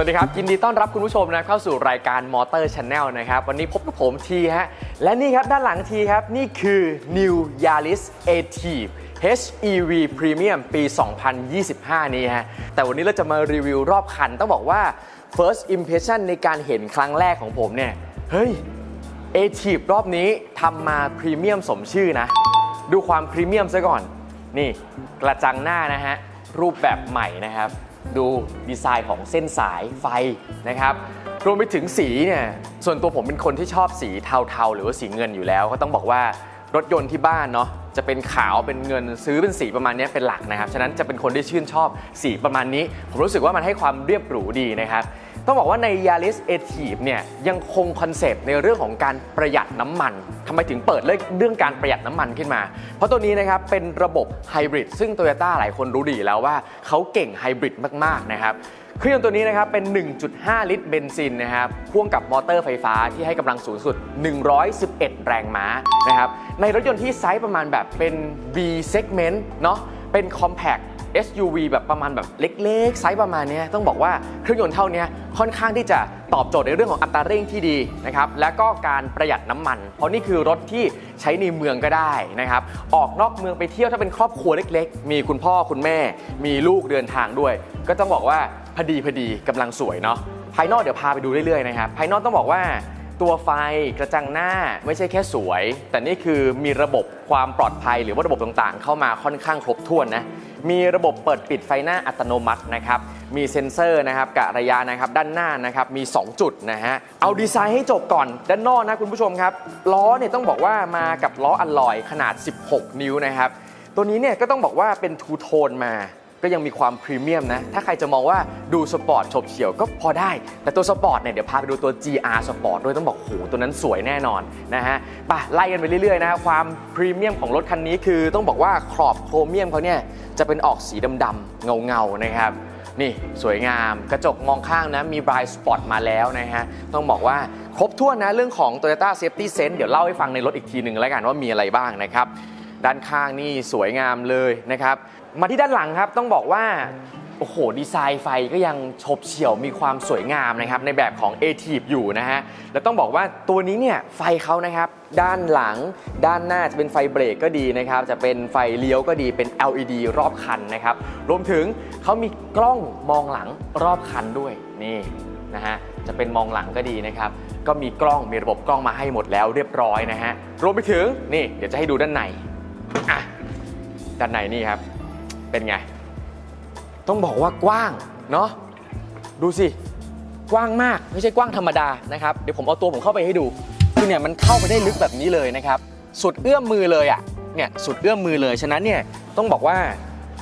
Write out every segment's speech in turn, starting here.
สวัสดีครับ ยินดีต้อนรับคุณผู้ชมนะเข้าสู่รายการ Motor Channel นะครับ วันนี้พบกับผมทีฮะ และนี่ครับด้านหลังทีครับ นี่คือ New Yaris Active HEV Premium ปี 2025 นี้ฮะ แต่วันนี้เราจะมารีวิวรอบคัน ต้องบอกว่า first impression ในการเห็นครั้งแรกของผมเนี่ย เฮ้ยเอทีฟรอบนี้ทำมาพรีเมียมสมชื่อนะ ดูความพรีเมียมซะก่อน นี่กระจังหน้านะฮะรูปแบบใหม่นะครับ ดูดีไซน์ของเส้นสายไฟนะครับรวมไปถึงสีเนี่ยส่วนตัวผมเป็นคนที่ชอบสีเทาๆ หรือว่าสีเงินอยู่แล้ว ก็ต้องบอกว่ารถยนต์ที่บ้านเนาะจะเป็นขาวเป็นเงินซื้อเป็นสีประมาณนี้เป็นหลักนะครับ ฉะนั้นจะเป็นคนที่ชื่นชอบสีประมาณนี้ ผมรู้สึกว่ามันให้ความเรียบหรูดีนะครับ ต้องบอกว่าใน Yaris a t i v e เนี่ยยังคงคอนเซปต์ในเรื่องของการประหยัดน้ำมันทำไมถึงเปิดเรื่องการประหยัดน้ำมันขึ้นมา เพราะตัวนี้นะครับเป็นระบบไฮบริดซึ่ง Toyota หลายคนรู้ดีแล้วว่าเขาเก่งไฮบริดมากๆนะครับเครื่องยนต์ตัวนี้นะครับเป็น 1.5 ลิตรเบนซินนะครับพ่วงกับมอเตอร์ไฟฟ้าที่ให้กำลังสูงสุด 111 แรงม้านะครับในรถยนต์ที่ไซส์ประมาณแบบเป็น B segment เนาะเป็น compact SUV แบบประมาณแบบเล็กๆ ไซส์ประมาณนี้ต้องบอกว่าเครื่องยนต์เท่านี้ค่อนข้างที่จะตอบโจทย์ในเรื่องของอัตราเร่งที่ดีนะครับและก็การประหยัดน้ำมัน เพราะนี่คือรถที่ใช้ในเมืองก็ได้นะครับออกนอกเมืองไปเที่ยวถ้าเป็นครอบครัวเล็ก ๆ มีคุณพ่อคุณแม่ มีลูกเดินทางด้วย ก็ต้องบอกว่าพอดีพอดีกำลังสวยเนาะภายนอกเดี๋ยวพาไปดูเรื่อยๆนะครับภายนอกต้องบอกว่า ตัวไฟกระจังหน้าไม่ใช่แค่สวย แต่นี่คือมีระบบความปลอดภัยหรือว่าระบบต่างๆ เข้ามาค่อนข้างครบถ้วนนะมีระบบเปิดปิดไฟหน้าอัตโนมัตินะครับมีเซ็นเซอร์นะครับกะระยะนะครับด้านหน้านะครับมี 2 จุดนะฮะเอาดีไซน์ให้จบก่อนด้านนอกนะคุณผู้ชมครับล้อเนี่ยต้องบอกว่ามากับล้ออัลลอยขนาด 16 นิ้วนะครับตัวนี้เนี่ยก็ต้องบอกว่าเป็นทูโทนมา ก็ยังมีความพรีเมียมนะ ถ้าใครจะมองว่าดูสปอร์ตฉบเฉี่ยวก็พอได้ แต่ตัวสปอร์ตเนี่ยเดี๋ยวพาไปดูตัว GR Sport ด้วยต้องบอกโหตัวนั้นสวยแน่นอนนะฮะป่ะไล่กันไปเรื่อยๆนะฮะความพรีเมียมของรถคันนี้คือต้องบอกว่าขอบโครเมียมเขาเนี่ยจะเป็นออกสีดำๆเงาๆนะครับนี่สวยงามกระจกมองข้างนะมีบรายสปอตมาแล้วนะฮะ ต้องบอกว่าครบถ้วนนะเรื่องของ Toyota Safety Sense เดี๋ยวเล่าให้ฟังในรถอีกทีหนึ่งแล้วกันว่ามีอะไรบ้างนะครับ ด้านข้างนี่สวยงามเลยนะครับ มาที่ด้านหลังครับต้องบอกว่าโอ้โห ดีไซน์ไฟก็ยังฉบเฉี่ยวมีความสวยงามนะครับ ในแบบของ a t i v อยู่นะฮะ แล้วต้องบอกว่าตัวนี้เนี่ย ไฟเขานะครับ ด้านหลัง ด้านหน้าจะเป็นไฟเบรกก็ดีนะครับ จะเป็นไฟเลี้ยวก็ดีเป็น LED รอบคันนะครับ รวมถึงเขามีกล้องมองหลังรอบคันด้วยนี่นะฮะจะเป็นมองหลังก็ดีนะครับ ก็มีกล้องมีระบบกล้องมาให้หมดแล้วเรียบร้อยนะฮะรวมไปถึงนี่เดี๋ยวจะให้ดูด้านในอะด้านในนี่ครับ เป็นไง ต้องบอกว่ากว้างเนาะดูสิ กว้างมากไม่ใช่กว้างธรรมดานะครับเดี๋ยวผมเอาตัวผมเข้าไปให้ดูคือเนี่ยมันเข้าไปได้ลึกแบบนี้เลยนะครับ สุดเอื้อมมือเลยอะ่ะเนี่ยสุดเอื้อมมือเลยฉะนั้นเนี่ยต้องบอกว่า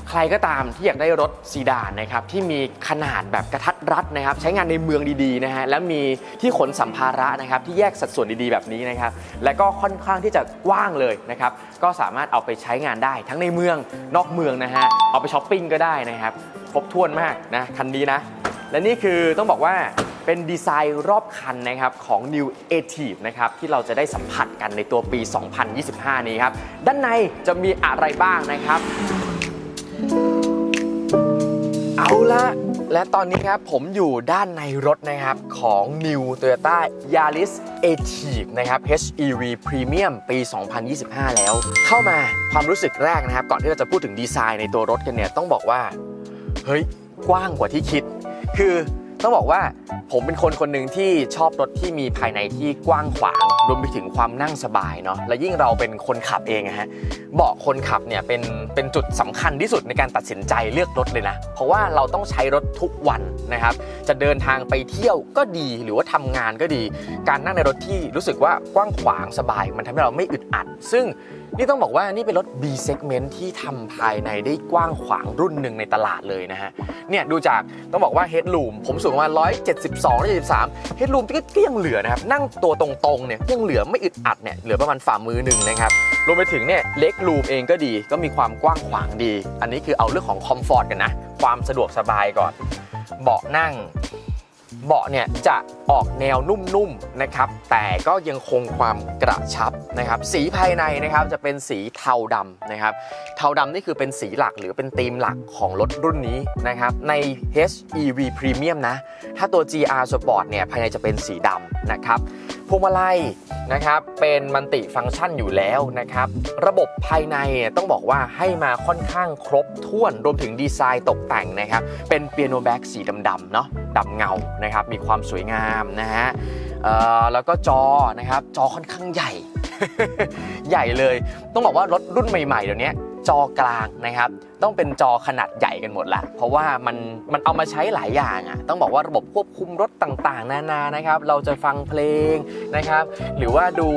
ใครก็ตามที่อยากได้รถซีดานนะครับที่มีขนาดแบบกระทัดรัดนะครับใช้งานในเมืองดีๆนะฮะและมีที่ขนสัมภาระนะครับที่แยกสัดส่วนดีๆแบบนี้นะครับและก็ค่อนข้างที่จะกว้างเลยนะครับก็สามารถเอาไปใช้งานได้ทั้งในเมืองนอกเมืองนะฮะเอาไปช้อปปิ้งก็ได้นะครับครบถ้วนมากนะคันนี้นะและนี่คือต้องบอกว่าเป็นดีไซน์รอบคันนะครับของ New a t i v e นะครับที่เราจะได้สัมผัสกันในตัวปี 2025 นี้ครับ ด้านในจะมีอะไรบ้างนะครับ เอาละและตอนนี้ครับผมอยู่ด้านในรถนะครับของ New Toyota Yaris a t i v e นะครับ HEV Premium ปี 2025 แล้ว เข้ามาความรู้สึกแรกนะครับ ก่อนที่เราจะพูดถึงดีไซน์ในตัวรถกันเนี่ย ต้องบอกว่า เฮ้ย กว้างกว่าที่คิด คือ ต้องบอกว่าผมเป็นคนคนหนึ่งที่ชอบรถที่มีภายในที่กว้างขวางรวมไปถึงความนั่งสบายเนาะและยิ่งเราเป็นคนขับเองอะฮะเบาะคนขับเนี่ยเป็นเป็นจุดสำคัญที่สุดในการตัดสินใจเลือกรถเลยนะ เพราะว่าเราต้องใช้รถทุกวันนะครับ จะเดินทางไปเที่ยวก็ดีหรือว่าทำงานก็ดี การนั่งในรถที่รู้สึกว่ากว้างขวางสบาย มันทำให้เราไม่อึดอัด ซึ่งนี่ต้องบอกว่านี่เป็นรถ B segment ที่ทำภายในได้กว้างขวางรุ่นหนึ่งในตลาดเลยนะฮะเนี่ยดูจากต้องบอกว่า headroom ผมสูงประมาณ 172 173 headroom ก็ก็ยังเหลือนะครับ นั่งตัวตรงๆเนี่ยยังเหลือไม่อึดอัดเนี่ยเหลือประมาณฝ่ามือหนึ่งนะครับ รวมไปถึงเนี่ยเล็กรูมเองก็ดี ก็มีความกว้างขวางดี อันนี้คือเอาเรื่องของคอมฟอร์ตกันนะ ความสะดวกสบายก่อน เบาะนั่ง เบาะเนี่ยจะออกแนวนุ่มๆนะครับ แต่ก็ยังคงความกระชับนะครับ สีภายในนะครับจะเป็นสีเทาดำนะครับ เทาดำนี่คือเป็นสีหลักหรือเป็นธีมหลักของรถรุ่นนี้นะครับ ใน HEV Premium นะ ถ้าตัว GR Sport เนี่ยภายในจะเป็นสีดำนะครับ พวงมาลัยนะครับเป็นมันติฟังก์ชันอยู่แล้วนะครับระบบภายในต้องบอกว่าให้มาค่อนข้างครบถ้วนรวมถึงดีไซน์ตกแต่งนะครับเป็นเปียโนแบ็กสีดำๆเนาะดำเงานะครับมีความสวยงามนะฮะแล้วก็จอนะครับจอค่อนข้างใหญ่ ใหญ่เลย ต้องบอกว่ารถรุ่นใหม่ๆเดี๋ยวนี้ จอกลางนะครับ ต้องเป็นจอขนาดใหญ่กันหมดละเพราะว่ามันมันเอามาใช้หลายอย่างอะ่ะต้องบอกว่าระบบควบคุมรถต่างๆ นานานะครับ เราจะฟังเพลงนะครับ หรือว่าดู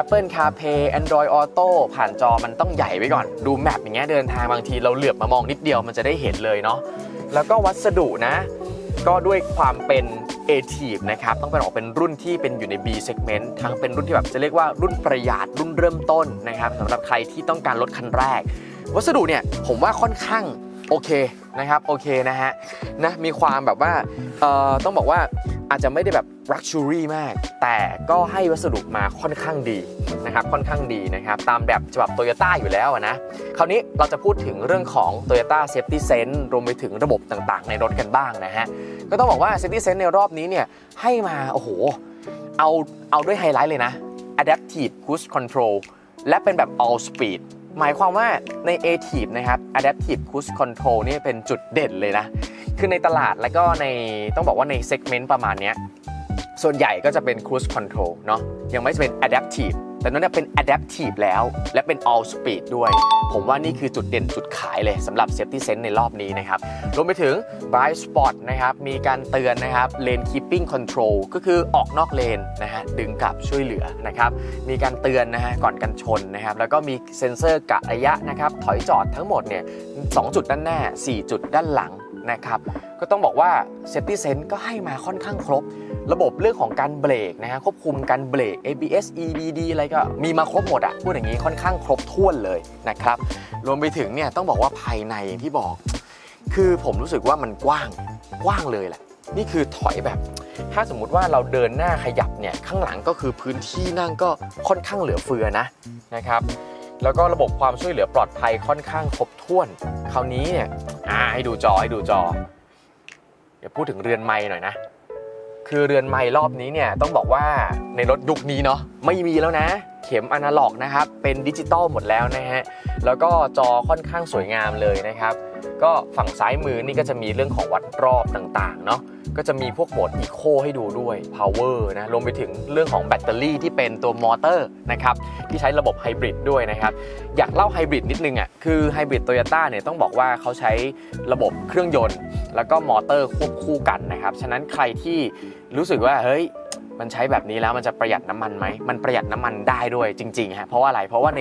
Apple CarPlay Android Auto ผ่านจอมันต้องใหญ่ไว้ก่อน ดูแมปอย่างเงี้ยเดินทางบางทีเราเหลือบมามองนิดเดียวมันจะได้เห็นเลยเนาะแล้วก็วัสดุนะ ก็ด้วยความเป็น a t i v นะครับต้องเป็นออกเป็นรุ่นที่เป็นอยู่ใน B segment ทั้งเป็นรุ่นที่แบบจะเรียกว่ารุ่นประหยัดรุ่นเริ่มต้นนะครับสำหรับใครที่ต้องการรถคันแรก วัสดุเนี่ยผมว่าค่อนข้างโอเคนะครับโอเคนะฮะนะมีความแบบว่าเอ่อต้องบอกว่าอาจจะไม่ได้แบบ luxury มาก แต่ก็ให้วัสดุมาค่อนข้างดีนะครับค่อนข้างดีนะครับตามแบบฉบับโตโยต้าอยู่แล้วนะคราวนี้เราจะพูดถึงเรื่องของ Toyota Safety Sense รวมไปถึงระบบต่างๆ ในรถกันบ้างนะฮะก็ต้องบอกว่า Safety Sense ในรอบนี้เนี่ยให้มาโอ้โหเอาเอาด้วยไฮไลท์เลยนะ Adaptive Cruise Control และเป็นแบบ All Speed หมายความว่าใน a t i v นะครับ Adaptive Cruise Control นี่เป็นจุดเด่นเลยนะ คือในตลาดแล้วก็ในต้องบอกว่าในเซกเมนต์ประมาณนี้ ส่วนใหญ่ก็จะเป็น Cruise Control เนาะยังไม่จะเป็น Adaptive แต่นั่นเป็น Adaptive แล้ว และเป็น All Speed ด้วย ผมว่านี่คือจุดเด่นจุดขายเลยสำหรับ Safety Sense ในรอบนี้นะครับ รวมไปถึง Blind Spot นะครับ มีการเตือนนะครับ Lane Keeping Control ก็คือออกนอกเลนนะฮะ ดึงกลับช่วยเหลือนะครับ มีการเตือนนะฮะ ก่อนกันชนนะครับ แล้วก็มีเซ็นเซอร์กะระยะนะครับ ถอยจอดทั้งหมดเนี่ย 2 จุดด้านหน้า 4 จุดด้านหลัง นะครับ ก็ต้องบอกว่า Safety Sense ก็ให้มาค่อนข้างครบ ระบบเรื่องของการเบรกนะฮะควบคุมการเบรก ABS EBD อะไรก็มีมาครบหมดอะพูดอย่างนี้ค่อนข้างครบถ้วนเลยนะครับ รวมไปถึงเนี่ยต้องบอกว่าภายในอย่างที่บอก คือผมรู้สึกว่ามันกว้างกว้างเลยแหละ นี่คือถอยแบบ ถ้าสมมุติว่าเราเดินหน้าขยับเนี่ยข้างหลังก็คือพื้นที่นั่งก็ค่อนข้างเหลือเฟือนะนะครับ แล้วก็ระบบความช่วยเหลือปลอดภัยค่อนข้างครบถ้วน คราวนี้เนี่ยอ่าให้ดูจอให้ดูจออย่าพูดถึงเรือนไม้หน่อยนะ คือเรือนไม้รอบนี้เนี่ยต้องบอกว่าในรถยุคนี้เนาะไม่มีแล้วนะ เข็มอนาล็อกนะครับเป็นดิจิตอลหมดแล้วนะฮะแล้วก็จอค่อนข้างสวยงามเลยนะครับ ก็ฝั่งซ้ายมือนี่ก็จะมีเรื่องของวัดรอบต่างๆเนาะก็จะมีพวกโหมด Eco ให้ดูด้วย Power นะรวมไปถึงเรื่องของแบตเตอรี่ที่เป็นตัวมอเตอร์นะครับที่ใช้ระบบไฮบริดด้วยนะครับ อยากเล่าไฮบริดนิดนึงอะคือไฮบริดโตโยต้าเนี่ยต้องบอกว่าเขาใช้ระบบเครื่องยนต์ แล้วก็มอเตอร์ควบคู่กันนะครับ ฉะนั้นใครที่รู้สึกว่าเฮ้ยมันใช้แบบนี้แล้วมันจะประหยัดน้ำมันไหม มันประหยัดน้ำมันได้ด้วยจริงๆฮะเพราะว่าอะไรเพราะว่าใน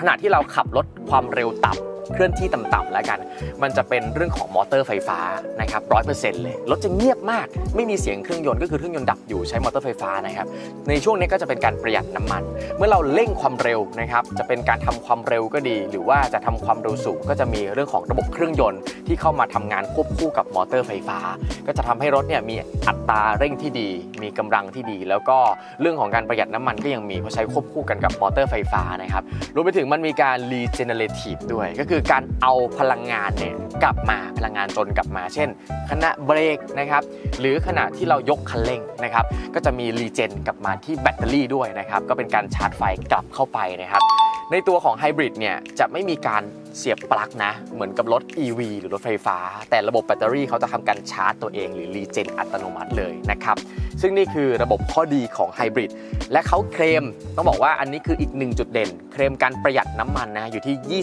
ขณะที่เราขับรถความเร็วต่ำ เคลื่อนที่ต่ำๆแล้วกัน มันจะเป็นเรื่องของมอเตอร์ไฟฟ้านะครับร้อยเปอร์เซ็นต์เลยรถจะเงียบมาก ไม่มีเสียงเครื่องยนต์ก็คือเครื่องยนต์ดับอยู่ใช้มอเตอร์ไฟฟ้านะครับในช่วงนี้ก็จะเป็นการประหยัดน้ำมัน เมื่อเราเร่งความเร็วนะครับจะเป็นการทำความเร็วก็ดี หรือว่าจะทำความเร็วสูงก็จะมีเรื่องของระบบเครื่องยนต์ที่เข้ามาทำงานควบคู่กับมอเตอร์ไฟฟ้า ก็จะทำให้รถเนี่ยมีอัตราเร่งที่ดี มีกำลังที่ดี แล้วก็เรื่องของการประหยัดน้ำมันก็ยังมีเพราะใช้ควบคู่กันกับมอเตอร์ไฟฟ้านะครับรวมไปถึงมันมีการ regenerative ด้วยก็คืคือการเอาพลังงานเนี่ยกลับมาพลังงานจนกลับมา เช่นขณะเบรกนะครับหรือขณะที่เรายกคันเร่งนะครับก็จะมีรีเจนกลับมาที่แบตเตอรี่ด้วยนะครับก็เป็นการชาร์จไฟกลับเข้าไปนะครับในตัวของไฮบริดเนี่ยจะไม่มีการ เสียบปลั๊กนะ เหมือนกับรถ EV หรือรถไฟฟ้า แต่ระบบแบตเตอรี่เขาจะทำการชาร์จตัวเองหรือรีเจนอัตโนมัติเลยนะครับ ซึ่งนี่คือระบบข้อดีของไฮบริดและเขาเคลมต้องบอกว่าอันนี้คืออีกหนึ่งจุดเด่น เคลมการประหยัดน้ำมันนะอยู่ที่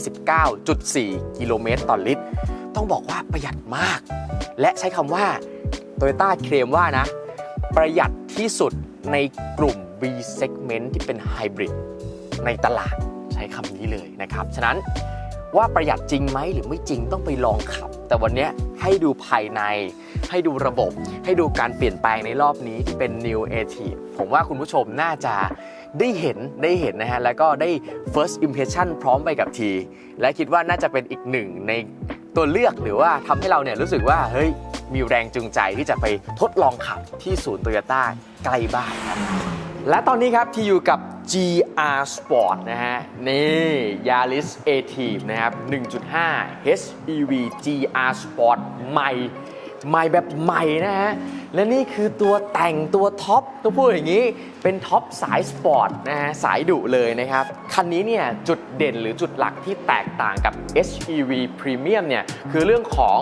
29.4 กิโลเมตรต่อลิตร ต้องบอกว่าประหยัดมาก และใช้คำว่า Toyota เคลมว่านะ ประหยัดที่สุดในกลุ่ม B segment ที่เป็นไฮบริดในตลาดใช้คำนี้เลยนะครับ ฉะนั้น ว่าประหยัดจริงไหมหรือไม่จริงต้องไปลองขับ แต่วันนี้ให้ดูภายใน ให้ดูระบบ ให้ดูการเปลี่ยนแปลงในรอบนี้ที่เป็น New a t ผมว่าคุณผู้ชมน่าจะได้เห็นได้เห็นนะฮะ แล้วก็ได้ first impression พร้อมไปกับที และคิดว่าน่าจะเป็นอีกหนึ่งในตัวเลือกหรือว่าทำให้เราเนี่ยรู้สึกว่าเฮ้ยมีแรงจูงใจที่จะไปทดลองขับที่ศูนย์โตโยต้าใกล้บ้านครับและตอนนี้ครับที่อยู่กับ GR Sport นะฮะ นี่ Yaris a t i v นะครับ 1.5 HEV GR Sport ใหม่ ใหม่แบบใหม่นะฮะ และนี่คือตัวแต่งตัวท็อปต้องพูดอย่างนี้ เป็นท็อปสายสปอร์ตนะฮะสายดุเลยนะครับ คันนี้เนี่ยจุดเด่นหรือจุดหลักที่แตกต่างกับ HEV Premium เนี่ยคือเรื่องของ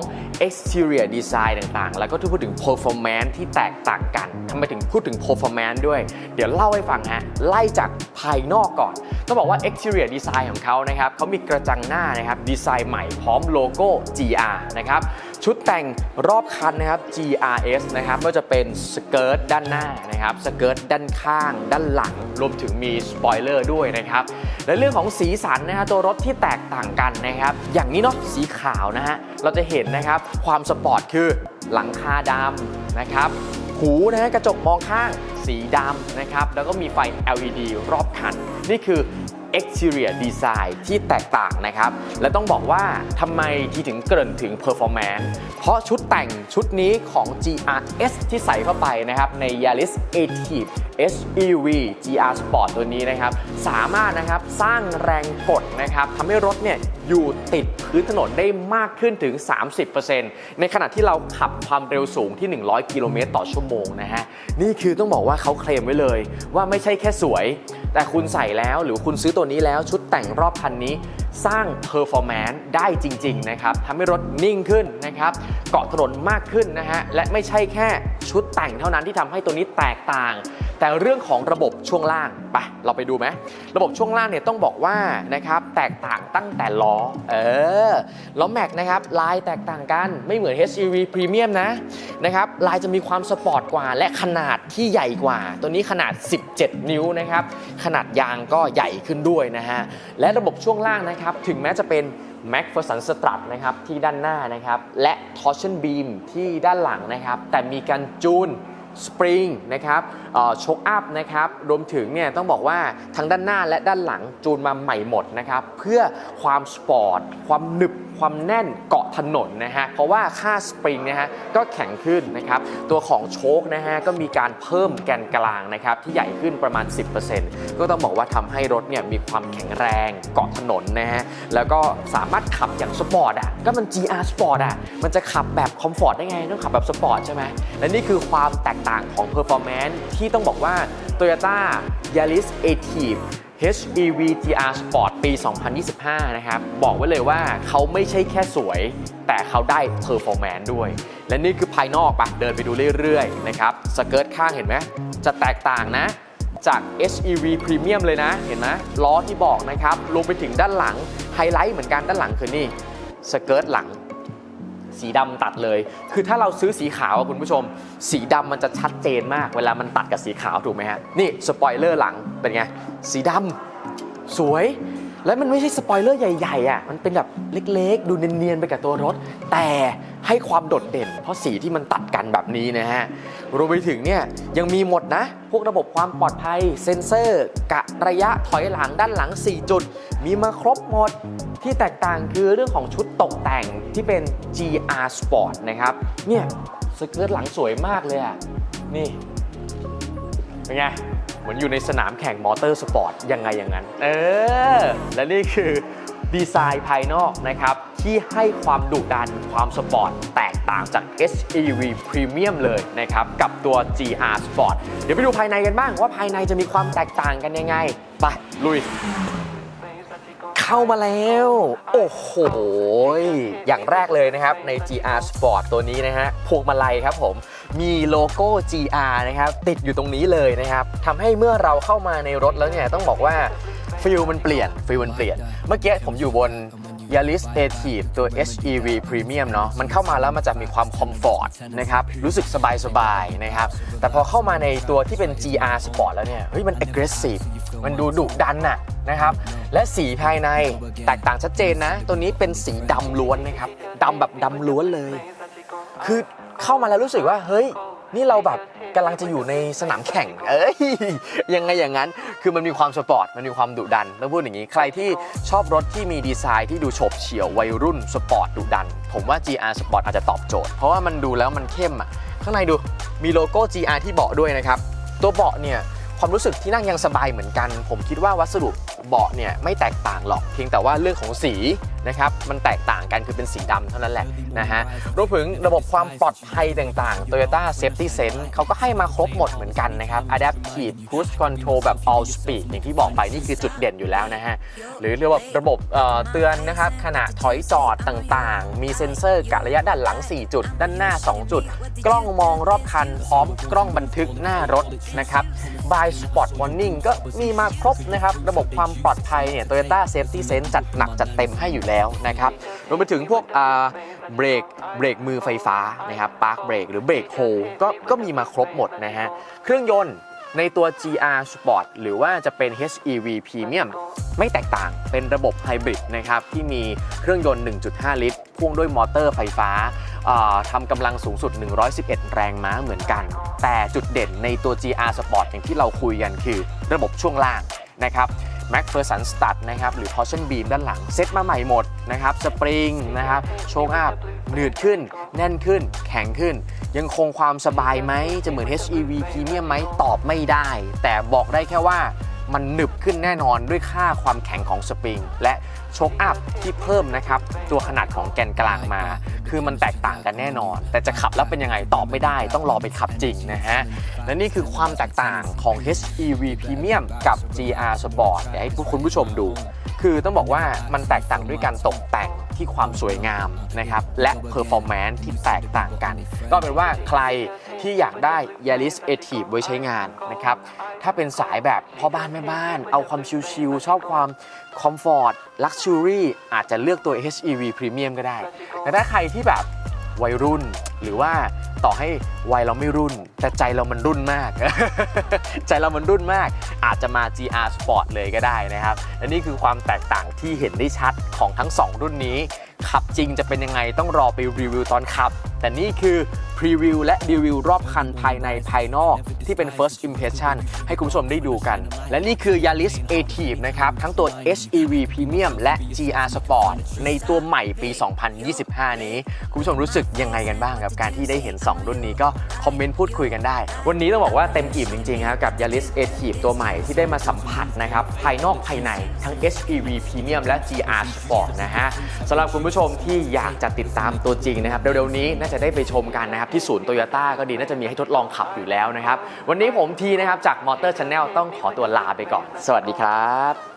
exterior design ต่างๆ แล้วก็ที่พูดถึง performance ที่แตกต่างกันทำไมถึงพูดถึง performance ด้วย เดี๋ยวเล่าให้ฟังฮะ ไล่จากภายนอกก่อน ต้องบอกว่า exterior design ของเขานะครับเขามีกระจังหน้านะครับดีไซน์ใหม่พร้อมโลโก้ GR นะครับ ชุดแต่งรอบคันนะครับ GRS นะครับก็จะเป็นสเกิร์ตด้านหน้านะครับสเกิร์ตด้านข้าง ด้านหลัง รวมถึงมีสปอยเลอร์ด้วยนะครับและเรื่องของสีสันนะฮะตัวรถที่แตกต่างกันนะครับ อย่างนี้เนาะสีขาวนะฮะเราจะเห็นนะครับความสปอร์ตคือหลังคาดำนะครับหูนะฮะกระจกมองข้างสีดำนะครับแล้วก็มีไฟ LED รอบคัน นี่คือ exterior design ที่แตกต่างนะครับ และต้องบอกว่าทำไมที่ถึงเกริ่นถึง performance เพราะชุดแต่งชุดนี้ของ GRS ที่ใส่เข้าไปนะครับ ใน Yaris a t i v HEV GR Sport ตัวนี้นะครับ สามารถนะครับสร้างแรงกดนะครับทำให้รถเนี่ยอยู่ติดพื้นถนนได้มากขึ้นถึง 30%ในขณะที่เราขับความเร็วสูงที่ 100 กิโลเมตรต่อชั่วโมงนะฮะ นี่คือต้องบอกว่าเขาเคลมไว้เลย ว่าไม่ใช่แค่สวย แต่คุณใส่แล้วหรือคุณซื้อตัวนี้แล้วชุดแต่งรอบคันนี้สร้าง performance ได้จริง ๆ นะครับทำให้รถนิ่งขึ้นนะครับ เกาะถนนมากขึ้นนะฮะ และไม่ใช่แค่ชุดแต่งเท่านั้นที่ทำให้ตัวนี้แตกต่าง แต่เรื่องของระบบช่วงล่างไปเราไปดูไหมระบบช่วงล่างเนี่ยต้องบอกว่านะครับแตกต่างตั้งแต่ล้อเออล้อแม็กนะครับลายแตกต่างกันไม่เหมือน HEV Premium นะนะครับลายจะมีความสปอร์ตกว่า และขนาดที่ใหญ่กว่า ตัวนี้ขนาด 17 นิ้วนะครับขนาดยางก็ใหญ่ขึ้นด้วยนะฮะและระบบช่วงล่างนะครับถึงแม้จะเป็น Mac f e r s o n Strut นะครับที่ด้านหน้านะครับและ Torsion Beam ที่ด้านหลังนะครับแต่มีการจูน สปริงนะครับโชคอัพนะครับรวมถึงเนี่ยต้องบอกว่าทั้งด้านหน้าและด้านหลังจูนมาใหม่หมดนะครับเพื่อความสปอร์ตความหนึบ ความแน่นเกาะถนนนะฮะเพราะว่าค่าสปริงนะฮะก็แข็งขึ้นนะครับตัวของโชคนะฮะก็มีการเพิ่มแกนกลางนะครับที่ใหญ่ขึ้นประมาณ 10%ก็ต้องบอกว่าทำให้รถเนี่ยมีความแข็งแรงเกาะถนนนะฮะแล้วก็สามารถขับอย่างสปอร์ตอะก็มัน GR Sport อะมันจะขับแบบคอมฟอร์ตได้ไงต้องขับแบบสปอร์ตใช่ไหมและนี่คือความแตกต่างของ Performance ที่ต้องบอกว่า Toyota Yaris a t i v HEV GR Sport ปี 2025 นะครับ บอกไว้เลยว่าเขาไม่ใช่แค่สวย แต่เขาได้ Performance ด้วย และนี่คือภายนอกปะเดินไปดูเรื่อยๆ นะครับ สเกิร์ตข้างเห็นไหม จะแตกต่างนะ จาก HEV Premium เลยนะ เห็นไหมล้อที่บอกนะครับรวมไปถึงด้านหลัง ไฮไลท์เหมือนกันด้านหลังคือนี่ สเกิร์ตหลัง สีดำตัดเลย คือถ้าเราซื้อสีขาวคุณผู้ชม สีดำมันจะชัดเจนมาก เวลามันตัดกับสีขาวถูกไหมฮะ นี่สปอยเลอร์หลังเป็นไง สีดำสวย แล้วมันไม่ใช่สปอยเลอร์ใหญ่ๆอะ มันเป็นแบบเล็กๆ ดูเนียนๆไปกับตัวรถ แต่ให้ความโดดเด่น เพราะสีที่มันตัดกันแบบนี้นะฮะ รวมไปถึงเนี่ยยังมีหมดนะ พวกระบบความปลอดภัย เซ็นเซอร์ กะระยะถอยหลังด้านหลัง 4 จุด มีมาครบหมด ที่แตกต่างคือเรื่องของชุดตกแต่งที่เป็น GR Sport นะครับ เนี่ยสเกิร์ตหลังสวยมากเลยอะ นี่เป็นไงเหมือนอยู่ในสนามแข่งมอเตอร์สปอร์ตยังไงอย่างนั้น เออ และนี่คือดีไซน์ภายนอกนะครับ ที่ให้ความดุดันความสปอร์ตแตกต่างจาก HEV Premium เลยนะครับ กับตัว GR Sport เดี๋ยวไปดูภายในกันบ้างว่าภายในจะมีความแตกต่างกันยังไง ไป ลุย เข้ามาแล้ว โอ้โห อย่างแรกเลยนะครับใน GR Sport ตัวนี้นะฮะพวงมาลัยครับผมมีโลโก้ GR นะครับติดอยู่ตรงนี้เลยนะครับทำให้เมื่อเราเข้ามาในรถแล้วเนี่ยต้องบอกว่าฟิลมันเปลี่ยนฟิลมันเปลี่ยน เมื่อกี้ผมอยู่บน Yaris a t i v ตัว HEV Premium เนาะมันเข้ามาแล้วมันจะมีความคอมฟอร์ตนะครับรู้สึกสบายๆนะครับแต่พอเข้ามาในตัวที่เป็น GR Sport แล้วเนี่ยเฮ้ยมัน aggressive มันดูดุดันน่ะนะครับและสีภายในแตกต่างชัดเจนนะ ตัวนี้เป็นสีดำล้วนนะครับดำแบบดำล้วนเลย คือเข้ามาแล้วรู้สึกว่าเฮ้ย นี่เราแบบกำลังจะอยู่ในสนามแข่ง เอ้ย ยังไงอย่างนั้น คือมันมีความสปอร์ต มันมีความดุดัน ต้องพูดอย่างนี้ ใครที่ชอบรถที่มีดีไซน์ที่ดูโฉบเฉี่ยววัยรุ่นสปอร์ตดุดัน ผมว่า GR Sport อาจจะตอบโจทย์ เพราะว่ามันดูแล้วมันเข้มอะ ข้างในดู มีโลโก้ GR ที่เบาะด้วยนะครับ ตัวเบาะเนี่ย ความรู้สึกที่นั่งยังสบายเหมือนกัน ผมคิดว่าวัสดุเบาะเนี่ยไม่แตกต่างหรอก เพียงแต่ว่าเรื่องของสีนะครับมันแตกต่างกันคือเป็นสีดำเท่านั้นแหละนะฮะรวมถึงระบบความปลอดภัยต่างๆ Toyota Safety Sense เขาก็ให้มาครบหมดเหมือนกันนะครับ Adaptive Cruise Control แบบ All Speed อย่างที่บอกไปนี่คือจุดเด่นอยู่แล้วนะฮะ หรือเรียกว่าระบบเเตือนนะครับขณะถอยจอดต่างๆ มีเซ็นเซอร์กะระยะด้านหลัง 4 จุด ด้านหน้า 2 จุด กล้องมองรอบคัน พร้อมกล้องบันทึกหน้ารถนะครับบาย By Spot Warning ก็มีมาครบนะครับ ระบบความปลอดภัยเนี่ย Toyota Safety Sense จัดหนักจัดเต็มให้อยู่แล้วนะครับรวมไปถึงพวกเบรกเบรกมือไฟฟ้านะครับ Park Brake หรือเบรกโฮก็ก็มีมาครบหมดนะฮะเครื่องยนต์ในตัว GR Sport หรือว่าจะเป็น HEV Premium ไม่แตกต่าง เป็นระบบไฮบริดนะครับ ที่มีเครื่องยนต์ 1.5 ลิตร พ่วงด้วยมอเตอร์ไฟฟ้า ทำกำลังสูงสุด 111 แรงม้าเหมือนกัน แต่จุดเด่นในตัว GR Sport อย่างที่เราคุยกันคือระบบช่วงล่างนะครับ MacPherson Stud นะครับหรือ Torsion Beam ด้านหลัง เซตมาใหม่หมดนะครับสปริงนะครับโชคอัพหนืดขึ้น แน่นขึ้น แข็งขึ้น ยังคงความสบายไหมจะเหมือน HEV Premium ไหมตอบไม่ได้ แต่บอกได้แค่ว่า มันหนึบขึ้นแน่นอนด้วยค่าความแข็งของสปริง และโชคอัพที่เพิ่มนะครับ ตัวขนาดของแกนกลางมา คือมันแตกต่างกันแน่นอน แต่จะขับแล้วเป็นยังไงตอบไม่ได้ ต้องรอไปขับจริงนะฮะ และนี่คือความแตกต่างของ HEV Premium กับ GR Sport เดี๋ยวให้คุณผู้ชมดู คือต้องบอกว่ามันแตกต่างด้วยการตกแต่งที่ความสวยงามนะครับและ performance ที่แตกต่างกัน ก็เป็นว่าใคร ที่อยากได้ Yaris a t i v ไว้ใช้งานนะครับ ถ้าเป็นสายแบบพ่อบ้านแม่บ้าน เอาความชิลๆชอบความคอมฟอร์ตลักชัวรี่อาจจะเลือกตัว HEV Premium ก็ได้ แต่ถ้าใครที่แบบวัยรุ่นหรือว่าต่อให้วัยเราไม่รุ่น แต่ใจเรามันรุ่นมาก ใจเรามันรุ่นมาก อาจจะมา GR Sport เลยก็ได้นะครับและนี่คือความแตกต่างที่เห็นได้ชัดของทั้ง 2 รุ่นนี้ ขับจริงจะเป็นยังไงต้องรอไปรีวิวตอนขับ แต่นี่คือพรีวิวและรีวิวรอบคันภายในภายนอกที่เป็น first impression ให้คุณผู้ชมได้ดูกัน และนี่คือ Yaris a t i v e นะครับ ทั้งตัว HEV Premium และ GR Sport ในตัวใหม่ปี 2025 นี้ คุณผู้ชมรู้สึกยังไงกันบ้างกับการที่ได้เห็น 2 รุ่นนี้ก็คอมเมนต์พูดคุยกันได้ วันนี้ต้องบอกว่าเต็มอิ่มจริงๆครับกับ Yaris a t i v ตัวใหม่ที่ได้มาสัมผัสนะครับภายนอกภายในทั้ง HEV Premium และ GR Sport นะฮะสำหรับคุณผู้ชมที่อยากจะติดตามตัวจริงนะครับเร็วๆนี้น่าจะได้ไปชมกันนะครับที่ศูนย์โตโยต้าก็ดีน่าจะมีให้ทดลองขับอยู่แล้วนะครับวันนี้ผมทีนะครับจากมอเตอร์ช n แนลต้องขอตัวลาไปก่อน สวัสดีครับ